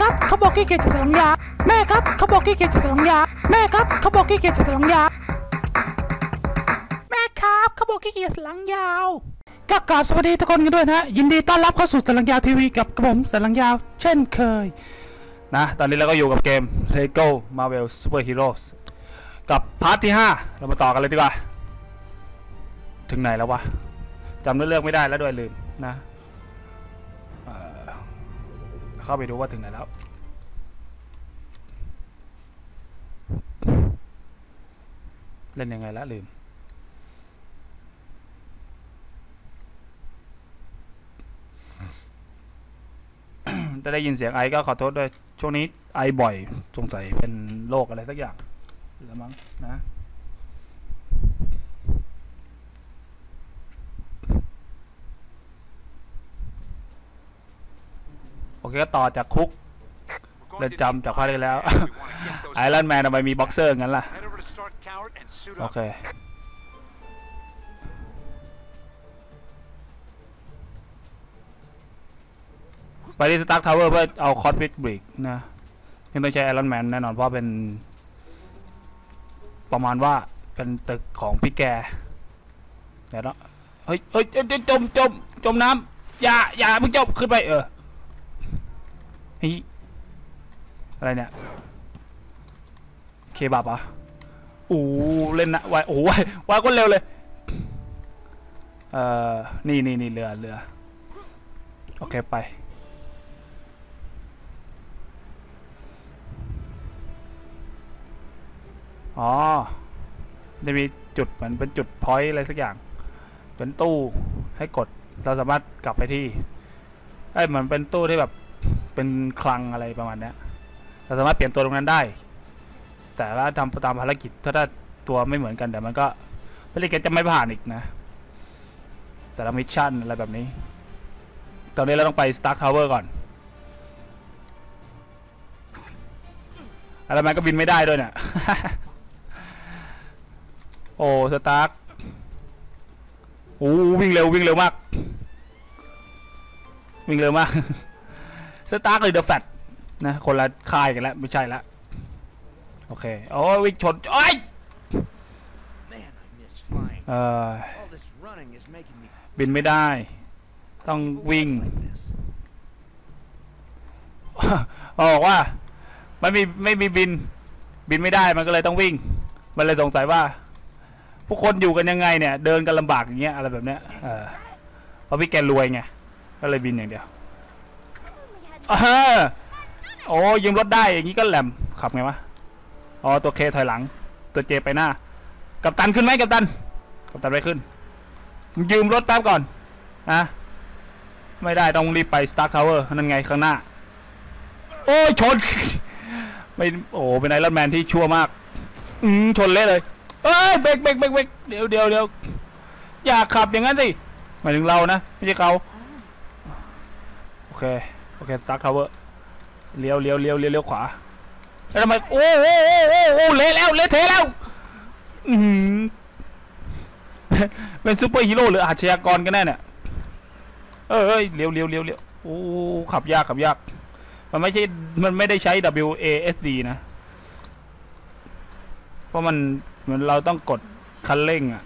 ครับเขาบอกขี้เกียจจะสังยา แม่ครับเขาบอกขี้เกียจจะสังยา แม่ครับเขาบอกขี้เกียจจะสังยา แม่ครับเขาบอกขี้เกียจสังยาวก็กราบสวัสดีทุกคนกันด้วยนะยินดีต้อนรับเข้าสู่สลังยาวทีวีกับกระผมสลังยาว เช่นเคย นะ ตอนนี้เราก็อยู่กับเกม Lego Marvel Super Heroes กับพาร์ทที่ 5 เรามาต่อกันเลยดีกว่า ถึงไหนแล้ววะจำเลือเรื่องไม่ได้แล้วด้วยลืมนะ เข้าไปดูว่าถึงไหนแล้ว เล่นยังไงล้วลืมถ้าได้ยินเสียงไอก็ขอโทษด้วย ช่วงนี้ไอบ่อยสงสัยเป็นโรคอะไรสักอย่างแล้วมั้งนะ เคก็ต่อจากคุกเรือนจำจากภาคที่แล้วไอรอนแมนทำไมมีบ็อกเซอร์งั้นล่ะ โอเคไปที่สตาร์ทาวเวอร์เพื่อเอาคอสมิกบริกนะยังต้องใช้ไอรอนแมนแน่นอนเพราะเป็น ประมาณว่าเป็นตึกของพี่แกเดี๋ยวนะเฮ้ยเฮ้ยเฮ้ยจมจมจมน้ำอย่าอย่าเพิ่งจมขึ้นไปเออ เฮ้ยอะไรเนี่ยเคบับอะโอ้เล่นนะไวโอ้ไวไวก็เร็วเลยเอ่อนี่นี่นี่เรือเรือโอเคไปอ๋อจะมีจุดเหมือนเป็นจุดพอยต์อะไรสักอย่างเป็นตู้ให้กดเราสามารถกลับไปที่ไอ้ยเหมือนเป็นตู้ที่แบบ เป็นคลังอะไรประมาณนี้เราสามารถเปลี่ยนตัวตรงนั้นได้ แต่ว่าทำตามภารกิจถ้าได้ตัวไม่เหมือนกันแต่มันก็ภารกิจจะไม่ผ่านอีกนะ แต่ละมิชชั่นอะไรแบบนี้ ตอนนี้เราต้องไป Stark Tower ก่อนอะไรมันก็บินไม่ได้ด้วยเนี่ยโอ้สตาร์กโอ้วิ่งเร็ววิ่งเร็วมาก วิ่งเร็วมาก สตาร์กเลยเดอะแฟตนะคนละค่ายกันแล้ว ไม่ใช่ละโอเคโอ้ยวิ่งชนโอ้ย Man, I miss flying. เอ่อ All this running is making me บินไม่ได้ ต้องวิ่ง like this. เขาบอกว่าไม่มีไม่มีบิน บินไม่ได้มันก็เลยต้องวิ่ง มันเลยสงสัยว่า ผู้คนอยู่กันยังไงเนี่ย เดินกันลำบากอย่างเงี้ยอะไรแบบเนี้ยเออเพราะพี่แกรวยไงก็เลยบินอย่างเดียวอ่า โอ้ยืมรถได้อย่างงี้ก็แหลมขับไงวะอ๋อตัวเคถอยหลัง ตัวเจไปหน้า กับตันขึ้นไหมกับตัน กับตันไม่ขึ้น ยืมรถแป๊บก่อนนะไม่ได้ต้องรีบไป Stark Tower นั่นไงข้างหน้า โอ้ยชนไม่โอ้เป็นไอรอนแมนที่ชั่วมาก อืมชนเละเลย เอ้ยเบรกเบรกเบรกเบรกเดี๋ยวเดี๋ยวเดี๋ยวอย่าขับอย่างนั้นสิหมายถึงเรานะ ไม่ใช่เขา โอเค อเคสตาร์ททาวเวอร์เลี้ยวเลี้ยวเลี้ยวเลี้ยวเลี้ยวขวาแล้วทำไมโอ้โอ้โอ้โอ้โอ้เละแล้วเละเทะแล้วอืมเป็นซูเปอร์ฮีโร่หรืออาชญากรกันแน่เนี่ยเออเอ้ยเลี้ยวเลี้ยวเลี้ยวเลี้ยวโอ้ขับยากขับยาก มันไม่ใช่มันไม่ได้ใช้ WASD นะ เพราะมันเหมือนเราต้องกดคันเร่งอะ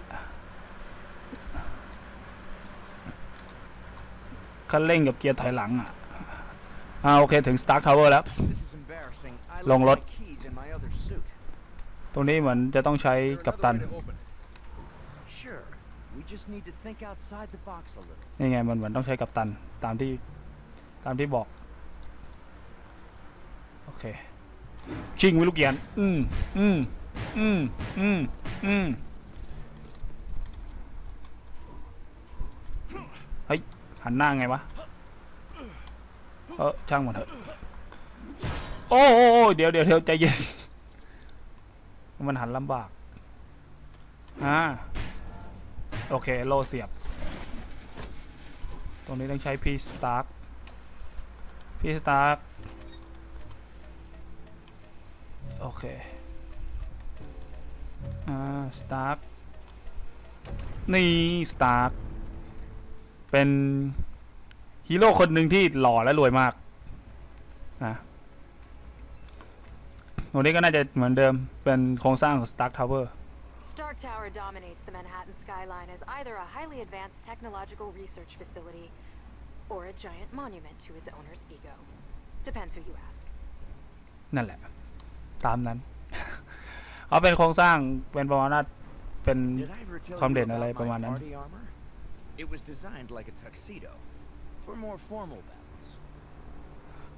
คันเร่งกับเกียร์ถอยหลังอะ่าโอเคถึงสตาร์ทคาเวอร์แล้ว ลงรถ ตรงนี้เหมือนจะต้องใช้กัปตัน นี่ไงมันเหมือนต้องใช้กัปตันตามที่ตามที่บอก โอเค ชิงวิลูกยันอืมอืมอืมอืมอืมเฮ้ยหันหน้าไงวะ เออช่างมันเถอะโอ้โอ้โอเดี๋ยวเดี๋ยวเดี๋ยวใจเย็น มันหันลำบาก อ่า โอเค โลเสียบ ตรงนี้ต้องใช้พีสตาร์กพีสตาร์กโอเค อ่า สตาร์กนี่ สตาร์กเป็น ฮีโร่คนหนึ่งที่หล่อและรวยมากนะรงนี้ก็น่าจะเหมือนเดิมเป็นโครงสร้างของ Stark Tower Stark Tower dominates the Manhattan skyline as either a highly advanced technological research facility or a giant monument to its owner's ego. Depends who you ask. นั่นแหละ ตามนั้น เอาเป็นโครงสร้างเป็นประมาณว่าเป็น Did I ever tell ความ you เด่นอะไร about ประมาณ my นั้น party armor? It was designed like a tuxedo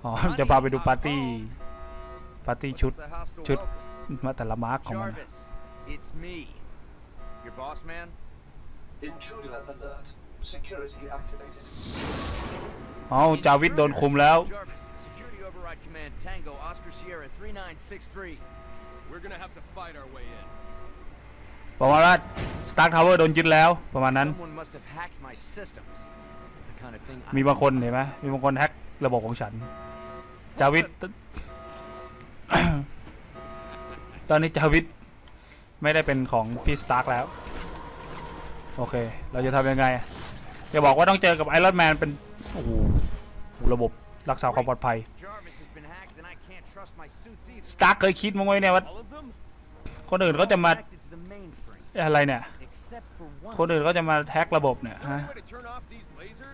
อ๋อ จะพาไปดูปาร์ตี้ ปาร์ตี้ชุด The hostile ชุด welcome. มาแต่ละมาร์กของมัน Jarvis, it's me. Your boss man? Intruder alert. Security activated. อ๋อจาวิทโดนคุมแล้ว Jarvis, Security Override Command Tango Oscar Sierra 3963. We're gonna have to fight our way in. บอกว่า Stark Tower โดนยึดแล้วประมาณนั้น มีบางคนเห็นไหมมีบางคนแฮกระบบของฉัน จาวิทตอนนี้จาวิทไม่ได้เป็นของพี่สตาร์กแล้ว โอเค เราจะทำยังไงอย่าบอกว่าต้องเจอกับไอรอนแมนเป็น โอ้โห ระบบรักษาความปลอดภัย สตาร์กเคยคิดมั้งไหมเนี่ยว่า คนอื่นเขาจะมา อะไรเนี่ย คนอื่นเขาจะมาแฮ็กระบบเนี่ยฮะ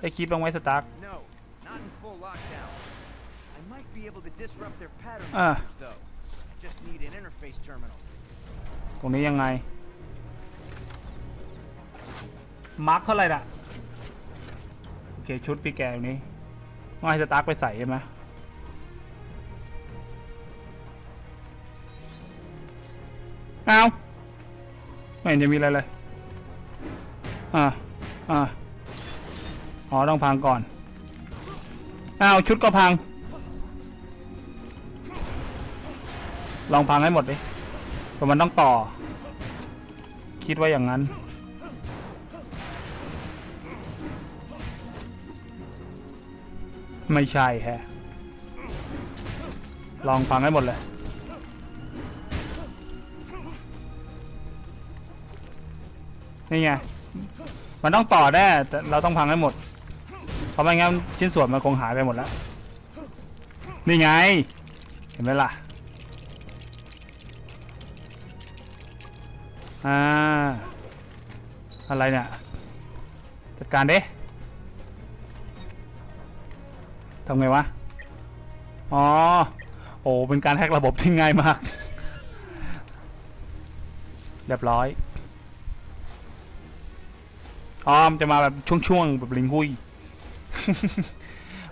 ได้คิดบ้างไหมสตาร์ก No, not in full lockdown. I might be able to disrupt their pattern Ah. meters, though. I just need an interface terminal. ตรงนี้ยังไง มาร์คเท่าไหร่น่ะ โอเค ชุดพี่แกตรงนี้ต้องให้สตาร์กไปใส่ใช่ไหมเอาไม่เห็นจะมีอะไรเลย อ่า อ่า อ๋อต้องพังก่อน อ้าวชุดก็พัง ลองพังให้หมดดิแต่มันต้องต่อ คิดว่าอย่างนั้น ไม่ใช่แฮะ ลองฟังให้หมดเลยนี่ไง มันต้องต่อแน่แต่เราต้องพังให้หมด เพราะไม่งั้นชิ้นส่วนมันคงหายไปหมดแล้ว นี่ไง เห็นไหมล่ะ อ่า อะไรเนี่ย จัดการเดิทำไงวะ อ๋อ โอ้ เป็นการแฮกระบบที่ง่ายมาก เรียบร้อย อ๋อมจะมาแบบช่วงๆ แบบลิงหุย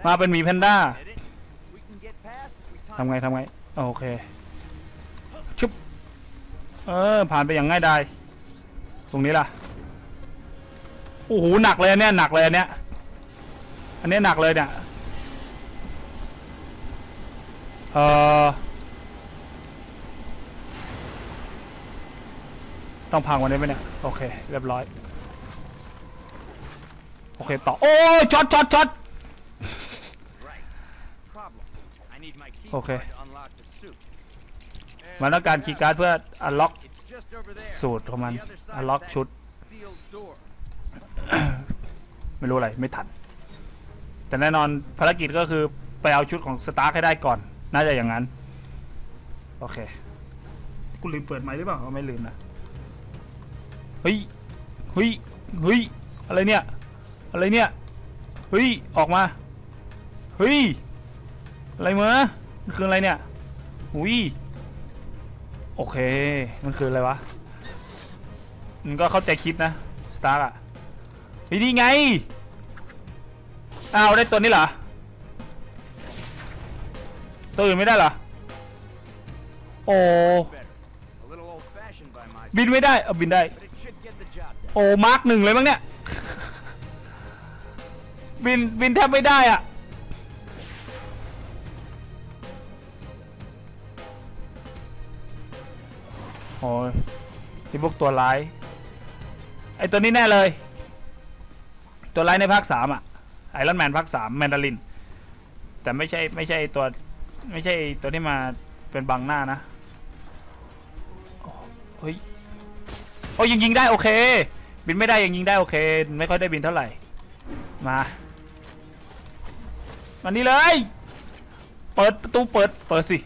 มาเป็นหมีแพนด้าทำไงทำไง โอเค ชุบ เออ ผ่านไปอย่างง่ายดาย ตรงนี้ล่ะ โอ้โห หนักเลยเนี้ยหนักเลยเนี้ยอันนี้หนักเลยเนี่ย เออต้องพังวันนี้ไหมเนี่ย โอเค เรียบร้อย เคต่อ โอ้ยช็อตช็อตช็อต Right. Problem. I need my key Okay. card to unlock the suit. มันต้องการคีย์การ์ดเพื่อ unlock It's just over there. สูตรของมัน The other side of unlock that ชุด ไม่รู้อะไร ไม่ทัน แต่แน่นอนภารกิจก็คือไปเอาชุดของสตาร์คให้ได้ก่อน น่าจะอย่างนั้น โอเค กูลืมเปิดไมค์หรือเปล่าไม่ลืมนะ เฮ้ย เฮ้ย เฮ้ย อะไรเนี่ย อะไรเนี่ย เฮ้ย ออกมา เฮ้ย อะไรมามันคืออะไรเนี่ยหุยโอเค มันคืออะไรวะ มันก็เข้าใจคิดนะ สตาร์อะเฮ้ยนี่ไง อ้าว ได้ตัวนี้เหรอ ตัวอื่นไม่ได้เหรอ โอ้ บินไม่ได้ เอาบินได้ โอ้ มาร์กหนึ่งเลยมั้งเนี่ย บินบินแทบไม่ได้อะโอ้ยที่พวกตัวร้ายไอตัวนี้แน่เลย ตัวร้ายในภาคสามอะไอรอนแมนภาคสามแมนดาริน แต่ไม่ใช่ไม่ใช่ตัวไม่ใช่ตัวที่มาเป็นบังหน้านะเฮ้ยโอ้ยยังยิงได้โอเค บินไม่ได้ยังยิงได้โอเค ไม่ค่อยได้บินเท่าไหร่มา มานี่เลย เปิดประตูเปิด เปิดสิ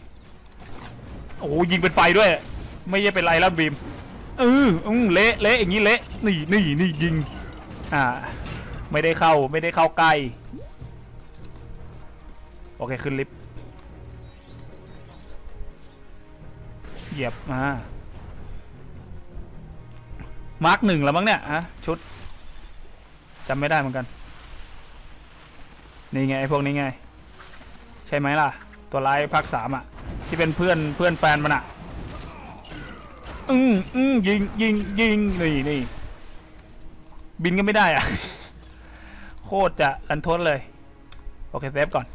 โอ้โหยิงเป็นไฟด้วย ไม่ใช่เป็นไอรอนบีมเอออืมเละเละอย่างนี้เละนี่นี่นี่ยิง อ่า ไม่ได้เข้าไม่ได้เข้าใกล้ โอเคขึ้นลิฟต์ เหยียบมามาร์กหนึ่งแล้วมั้งเนี่ยฮะชุดจำไม่ได้เหมือนกัน นี่ไงพวกนี้ไง ใช่ไหมล่ะ ตัวร้ายภาคสามอะ ที่เป็นเพื่อนเพื่อนแฟนมันอะอืมอืมยิงยิงยิงนี่นี่บินก็ไม่ได้อะ โคตรจะรันทดเลย โอเคเซฟก่อน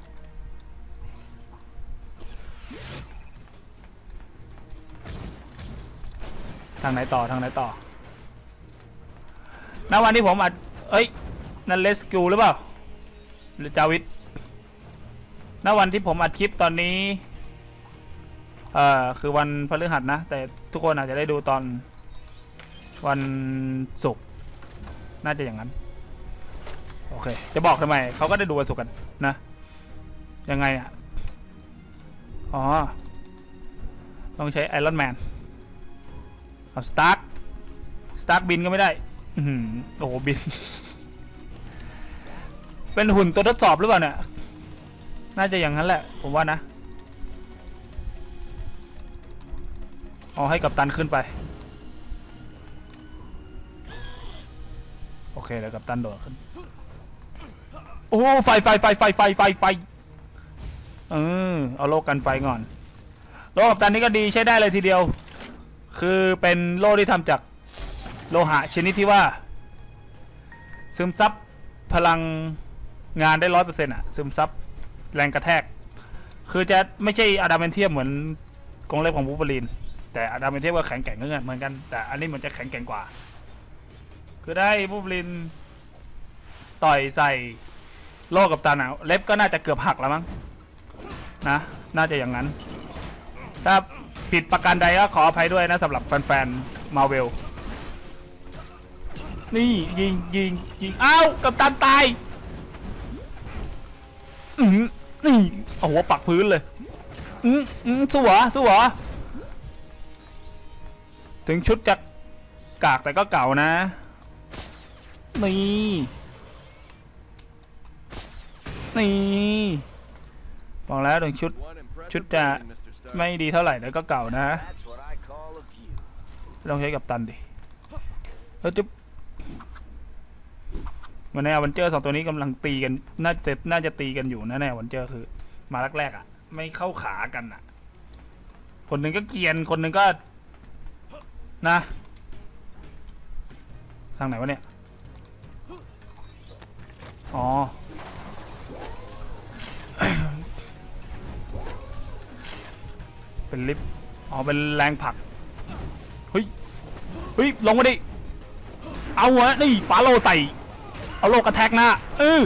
ทางไหนต่อทางไหนต่อณวันที่ผมอัดเอ้ย นั่นเลสกิลหรือเปล่า หรือจาวิทณวันที่ผมอัดคลิปตอนนี้เอ่อคือวันพฤหัสนะ แต่ทุกคนอาจจะได้ดูตอนวันศุกร์น่าจะอย่างนั้น โอเค จะบอกทำไม เขาก็ได้ดูวันศุกร์กันนะ ยังไงอะ อ๋อ ต้องใช้ไอรอนแมน เอาสตาร์ท สตาร์ทบินก็ไม่ได้อโอ้โห บิน เป็นหุ่นตัวทดสอบหรือเปล่าเนี่ยน่าจะอย่างนั้นแหละ ผมว่านะเอาให้กับตันขึ้นไป โอเคเดี๋ยวกับตันโดดขึ้น โอ้ไฟไฟไฟไฟไฟไฟไฟเออเอาโลกันไฟก่อน โลกับตันนี้ก็ดีใช้ได้เลยทีเดียว คือเป็นโล่ที่ทำจากโลหะชนิดที่ว่า ซึมซับพลัง งานได้ร้อยเปอร์เซ็นต์อะซึมซับแรงกระแทก คือจะไม่ใช่อะดามนเทียมเหมือนกรงเล็บของวูล์ฟเวอรีนแต่อะดามนเทียมก็แข็งแกร่งเหมือนกัน แต่อันนี้เหมือนจะแข็งแกร่งกว่า คือได้วูล์ฟเวอรีนต่อยใส่โลกับตาหนาวเล็บก็น่าจะเกือบหักแล้วมั้งนะน่าจะอย่างนั้น ถ้าผิดประการใดก็ขออภัยด้วยนะสำหรับแฟนๆมาเวลนี่ยิงยิงยิงอ้าวกับตันตาย อืมนี่เอาหัวปักพื้นเลยอืมอืมสู้เหรอสู้เหรอถึงชุดจะกากแต่ก็เก่านะ นี่ นี่บอกแล้วถึงชุด One impressive Chút trà. building, Mr. Stark. ไม่ดีเท่าไหร่แต่ก็เก่านะ That's what I call a view. ต้องใช้กับตันดิเออจุ๊บ วันนี้อวันเจอร์สองตัวนี้กำลังตีกัน น่าจะน่าจะตีกันอยู่นะแน่วันเจอร์คือ มาแรกๆอะ ไม่เข้าขากันอะ คนหนึ่งก็เกียน คนหนึ่งก็นะ ทางไหนวะเนี่ย อ๋อ เป็นลิฟต์อ๋อ เป็นแรงผลัก เฮ้ย เฮ้ย ลงมาดิ เอาหัวนี่ปาโลใส่ เอาโลกระแทกหน้าเออ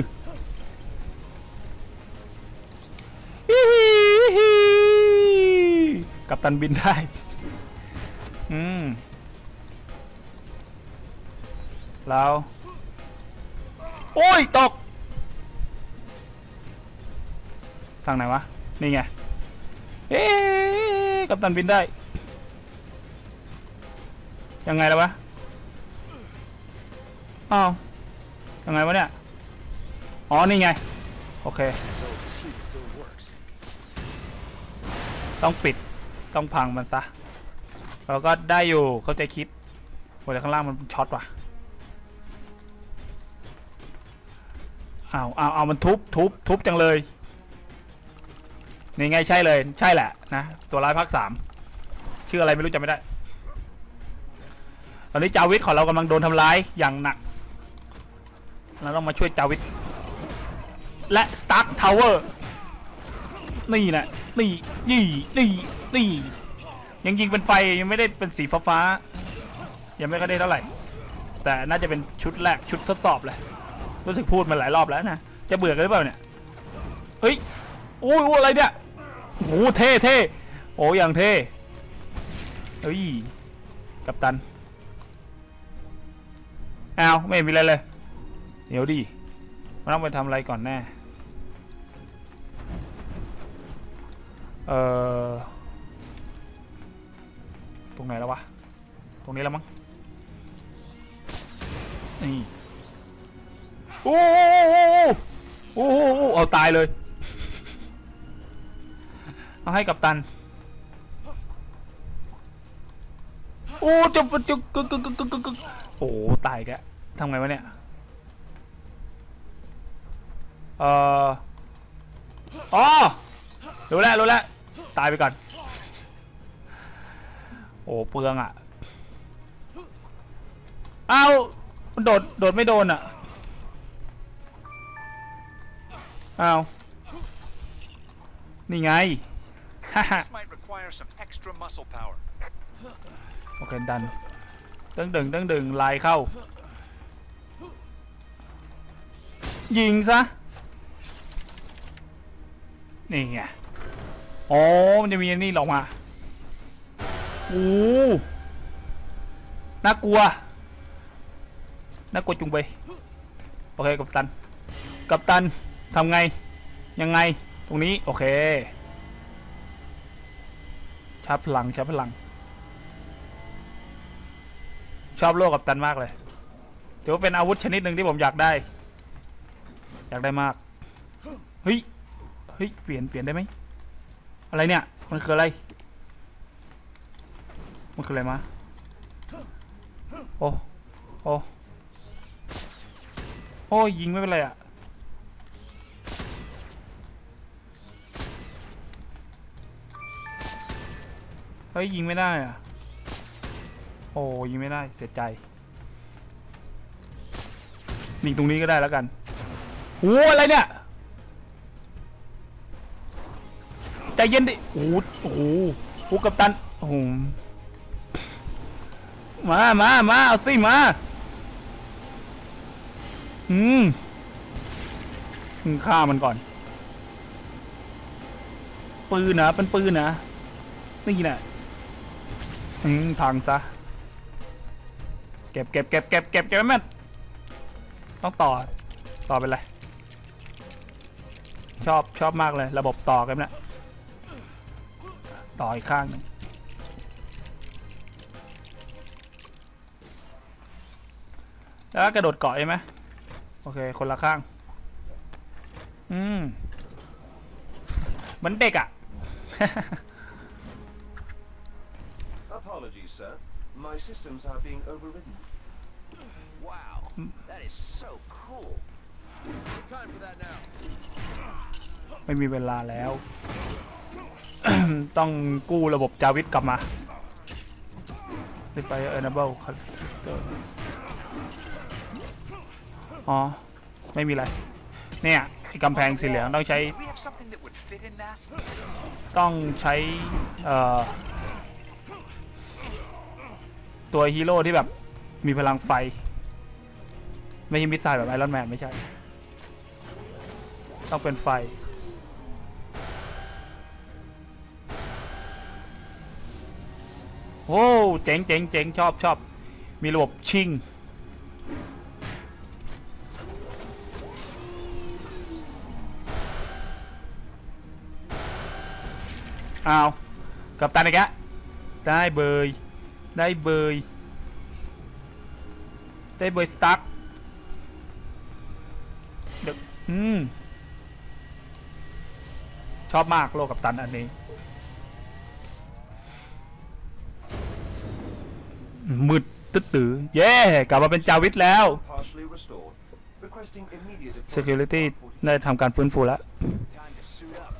กับตันบินได้ อืมแล้วโอ้ย ตก ทางไหนวะ นี่ไง เอ๊กับตันบินได้ ยังไงแล้ววะ อ้าว ยังไงวะเนี่ย อ๋อ นี่ไง โอเค ต้องปิด ต้องพังมันซะ เราก็ได้อยู่ เข้าใจคิดโอ้ยแต่ข้างล่างมันช็อตว่ะอ้าวอ้าวอ้ามันทุบ ทุบ ทุบจังเลย นี่ไงใช่เลย ใช่แหละนะ ตัวร้ายภาคสามชื่ออะไรไม่รู้จำไม่ได้ ตอนนี้จาวิทของเรากำลังโดนทำร้ายอย่างหนัก เราต้องมาช่วยจาวิทและสตาร์ t ทาวเวอร์นี่นะนี่นี่นี่นี่ยังยิงเป็นไฟยังไม่ได้เป็นสีฟ้าฟ้ายังไม่ค่อยได้เท่าไหร่ แต่น่าจะเป็นชุดแรกชุดทดสอบเลยรู้สึกพูดมาหลายรอบแล้วนะจะเบื่อกันหรือเปล่าเนี่ยเฮ้ยโอ้ยโอ้ยอะไรเนี่ยโอ้เท่เท่โอ้ยอย่างเท่เฮ้ยกัปตันอ้าวไม่มีอะไรเลย เดี๋ยวดิมันต้องไปทำอะไรก่อนแน่เออตรงไหนแล้ววะ ตรงนี้แล้วมั้งนี่โอ้โหโอ้โหโอ้เอาตายเลย เอาให้กับตัน โอ้จะจะกึกกึกกึกกึกโอ้ตายแกทำไงวะเนี่ย เอ่ออ๋อรู้แล้วรู้แล้วตายไปก่อน โอ้เปลืองอะเอามันโดด โดดไม่โดนอะเอานี่ไงฮ่าฮ่าโอเคดันตึงดึงตึงดึงลายเข้า ยิงซะ นี่ไงอ๋อมันจะมีอันนี่ออกมาโอ้น่ากลัวน่ากลัวจุงไปโอเคกัปตัน กัปตันทำไง ยังไง ตรงนี้ โอเคชาร์จพลังชาร์จพลัง ชอบโลกกับตันมากเลยถือว่าเป็นอาวุธชนิดหนึ่งที่ผมอยากได้ อยากได้มาก เฮ้ย เฮ้ย เปลี่ยน เปลี่ยนได้ไหม อะไรเนี่ย มันคืออะไร มันคืออะไรมา โอ้ โอ้ โอ้ยิงไม่เป็นไรอะเฮ้ย ยิงไม่ได้อะโอ้ยิงไม่ได้ เสียใจยิงตรงนี้ก็ได้แล้วกันโอ้อะไรเนี่ย ใจเย็นดิโอ้โหโอ้โหโอ้กัปตันโอ้โหมามามาเอาสิมาอืมฆ่ามันก่อน ปืนนะเป็นปืนนะนี่นะอืมพังซะเก็บเก็บเก็บเก็บเก็บเก็บแม่ต้องต่อต่อเป็นไรชอบชอบมากเลย ระบบต่อกันนะ ต่ออีกข้างหนึงแล้วก็กระโดดเกาะใช่ไหมโอเค คนละข้าง อืมเหมือนเด็กอะ Apologies, sir. My systems are being overridden. Wow, that is so cool. No time for that now. ไม่มีเวลาแล้ว ต้องกู้ระบบจาวิทกลับมา Fire Enable อ๋อ ไม่มีอะไร เนี่ยไอ้กำแพงสีเหลืองต้องใช้ ต้องใช้ตัวฮีโร่ที่แบบมีพลังไฟ ไม่ใช่มิสไซล์แบบไอรอนแมนไม่ใช่ ต้องเป็นไฟ โอ้เจ๋งเจ๋งเจ๋งชอบชอบมีระบบชิงอ้าวกับตันอีกแล้วได้เบยได้เบยได้เบยสตั๊กอืม ชอบมากโลกกับตันอันนี้ มืดตึ๊ดตือเย้กลับมาเป็นจาวิทแล้ว Partially restored. Requesting immediate deployment Security of Mark ได้ทำการฟื้นฟูแล้ว Time to suit up.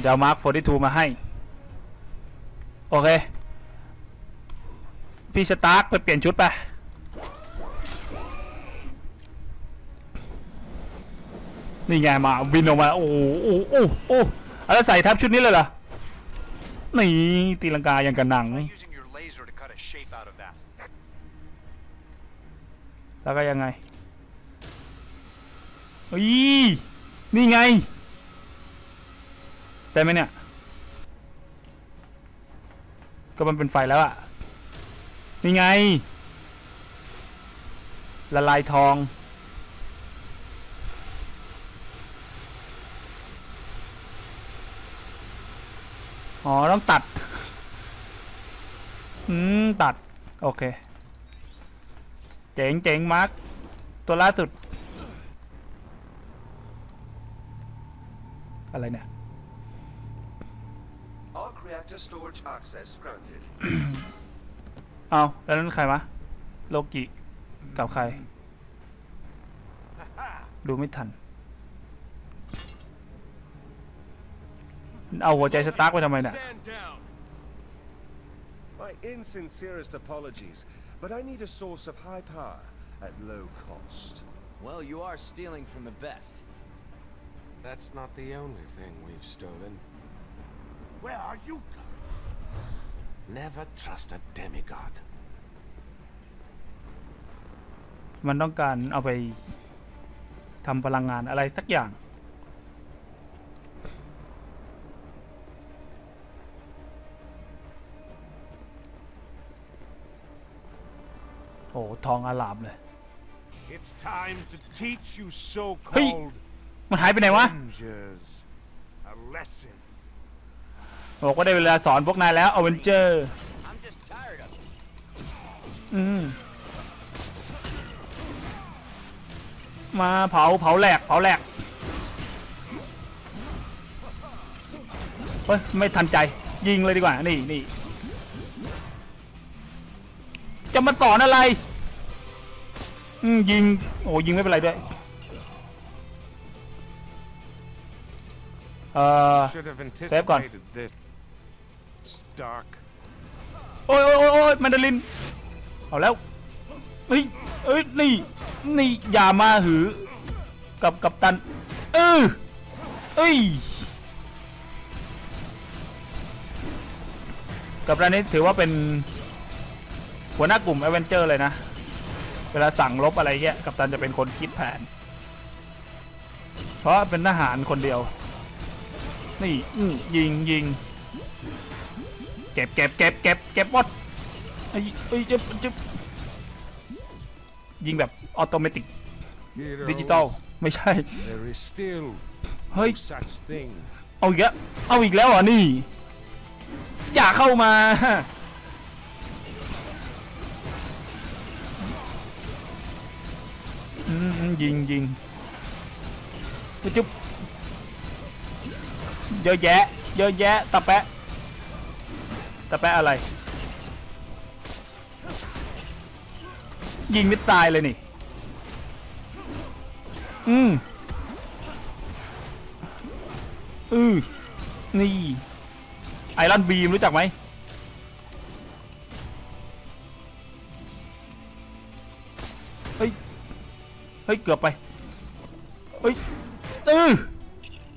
เดี๋ยวมาร์ค42 มาให้ โอเค พี่สตาร์กไปเปลี่ยนชุดไปนี่ไงมาบินออกมา โอ้โหโอ้โหโอ้โหโอ้โหเอาแล้วใส่ทับชุดนี้เลยเหรอ นี่ตีลังกาอย่างกับหนัง แล้วก็ยังไงอีนี่ไงได้ไหมเนี่ยก็มันเป็นไฟแล้วอะนี่ไง ละลายทอง อ๋อ ต้องตัด อืม ตัด โอเค เจ๋งเจ๋งมาร์คตัวล่าสุด อะไรเนี่ย Arc reactor storage access granted. เอาแล้วนั่นใครวะโลกิกับใคร ดูไม่ทัน เอาหัวใจสตาร์กไปทำไมเนี่ย Stand down. My insincerest apologies, but I need a source of high power at low cost. Well, you are stealing from the best. That's not the only thing we've stolen. Where are you going? Never trust a demigod. มันต้องการเอาไปทำพลังงานอะไรสักอย่าง ทองอาลามเลย It's time to teach you Hey. so-called มันหายไปไหนวะ ninjas a lesson. บอกว่าได้เวลาสอนพวกนายแล้วอเวนเจอร์ I'm just tired of it. อืมมาเผาเผาแหลกเผาแหลกเฮ้ยไม่ทันใจยิงเลยดีกว่า นี่นี่จะมาสอนอะไรอืม ยิง โอ้ยิงไม่เป็นไรด้วย เอ่อ Should have Save gun. anticipated this. Stark. โอ้ยโอ้ยโอ้ยโอ้ยแมนดาริน เอาแล้ว เฮ้ย เอ้ย นี่ นี่ อย่ามาหือ กับกับตัน เออเอ้ยกับตันนี้ถือว่าเป็น หัวหน้ากลุ่ม a อเวนเจอร์เลยนะเวลาสั่งลบอะไรเงี้ยกับตันจะเป็นคนคิดแผน เพราะเป็นทหารคนเดียว นี่อื้อยิงยิงเก็บเก็บเก็บเก็บเก็บหมดไอ้ไอ้ยจะจะยิงแบบออโตเมติก Heroes, ดิจิตอลไม่ใช่ There is still เฮ้ย no such thing. เอาอีกแล้ว เอาอีกแล้วเหรอนี่ อย่าเข้ามา ยิงยิงจุ๊บเยอะแยะ เยอะแยะตะแปะตะแปะอะไร ยิงไม่ตายเลยนี่ อืมอือนี่ ไอรอนบีมรู้จักไหม เฮ้ยเกือบไปเฮ้ยเออ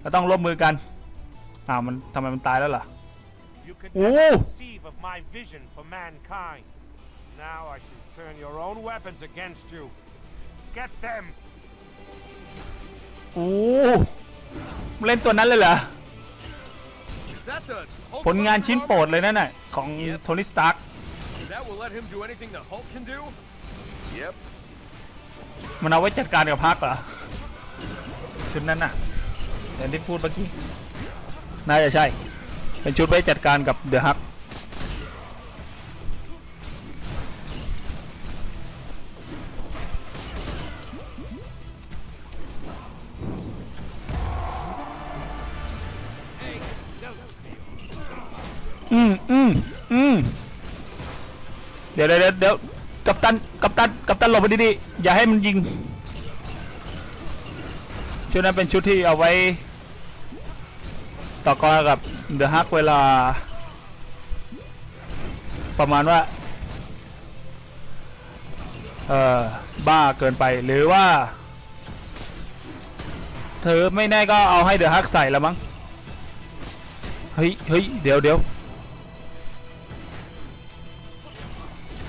เราต้องร่วมมือกันอ้าวมันทำไมมันตายแล้วล่ะ You could Oh. never conceive of my vision for mankind. Now I shall turn your own weapons against you. Get them! โอ้เล่นตัวนั้นเลยเหรอ Is that the Hulk ผลงาน buster ชิ้น arm? โปรดเลยนั่นน่ะของโทนี่สตาร์ก มันเอาไว้จัดการกับพักเหรอชุดนั้นน่ะอย่างที่พูดเมื่อกี้น่าจะใช่ เป็นชุดไว้จัดการกับเดอะฮักอืมอืมอืมเดี๋ยวเดี๋ยวเดี๋ยว หลบไปดีๆอย่าให้มันยิง ชุดนั้นเป็นชุดที่เอาไว้ ต่อกรกับเดอะฮักเวลา ประมาณว่า เออบ้าเกินไปหรือว่า เธอไม่แน่ก็เอาให้เดอะฮักใส่แล้วมั้ง เฮ้ยเฮ้ยเดี๋ยวเดี๋ยว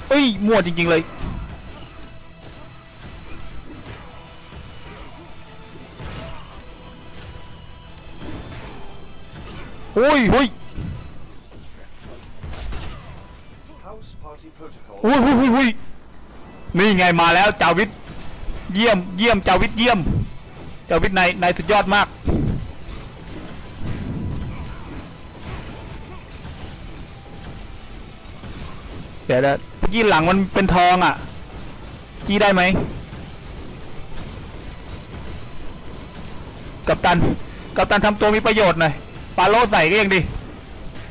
เอ้ยมั่วจริง ๆ เลย อ้ยเฮ้ย House party protocol. อุ้ยอุ้ยอุ้ยอุ้ยนี่ไงมาแล้วจาวิทเยี่ยมเยี่ยมจาวิทเยี่ยมจาวิทนายนายสุดยอดมากอเดี๋ยวเดี๋ยวเมื่อกี้หลังมันเป็นทองอะกี้ได้ไหมกัปตันกัปตันทำตัวมีประโยชน์หน่อย ปาโลใส่ก็ยังดี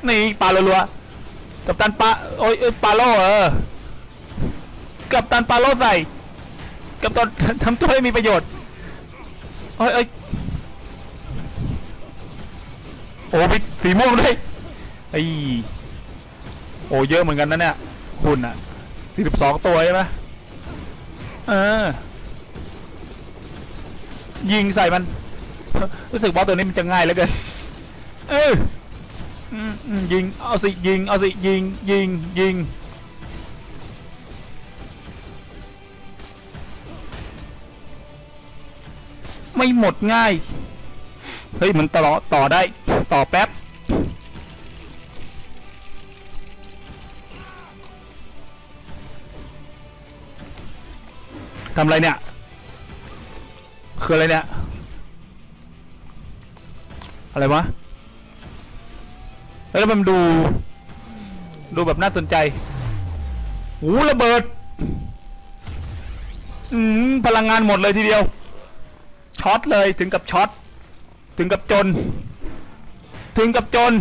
นี่ปารัวๆกัปตันปาโอ้ยปาโลเออ กัปตันปาโลใส่ กัปตันทำตัวให้มีประโยชน์เอ้ยเอ้ยโอ้มีสีม่วงด้วยไอ้โอ้เยอะเหมือนกันนะเนี่ยคุณอะ42ตัวใช่ไหมเออ ยิงใส่มัน รู้สึกบอสตัวนี้มันจะง่ายเหลือเกิน เออยิง เอาสิ ยิง เอาสิ ยิง ยิง ยิง ไม่หมดง่าย เฮ้ย มันต่อต่อได้ ต่อแป๊บ ทำอะไรเนี่ย คืออะไรเนี่ย อะไรวะ แล้วมันดู ดูแบบน่าสนใจหูระเบิด อืมพลังงานหมดเลยทีเดียว ช็อตเลยถึงกับช็อต ถึงกับจน ถึงกับจน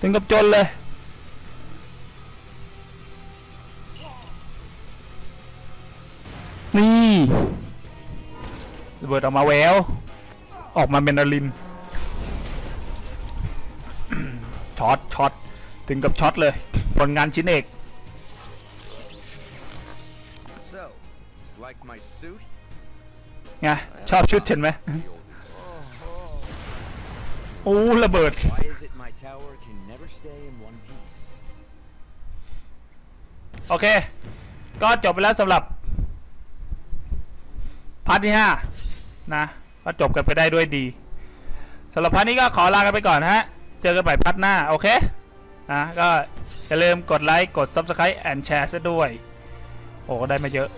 ถึงกับจนเลยนี่ระเบิดออกมาแวว ออกมาเป็นอลินช็อตช็อตถึงกับช็อตเลย ผลงานชิ้นเอก So, like my suit? ไง ชอบชุดฉันไหมโอ้ระเบิด Why is it my tower can never stay in one piece? โอเค ก็จบไปแล้วสำหรับ พาร์ทที่ 5 นะ ก็จบกันไปได้ด้วยดีสำหรับพาร์ทนี้ก็ขอลากันไปก่อนนะฮะ เจอกันใหม่พาร์ทหน้า โอเคนะก็อย่าลืมกดไลค์ กด Subscribe and share ซะด้วย โอ้ก็ได้มาเยอะ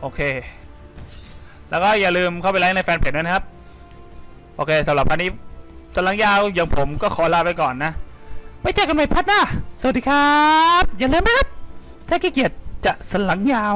โอเค แล้วก็อย่าลืมเข้าไปไลค์ในแฟนเพจด้วยนะครับ โอเคสำหรับพาร์ทนี้สลังยาวอย่างผมก็ขอลาไปก่อนนะไว้เจอกันใหม่พัดหน้า สวัสดีครับ อย่าลืมนะครับ ถ้าขี้เกียจจะสลังยาว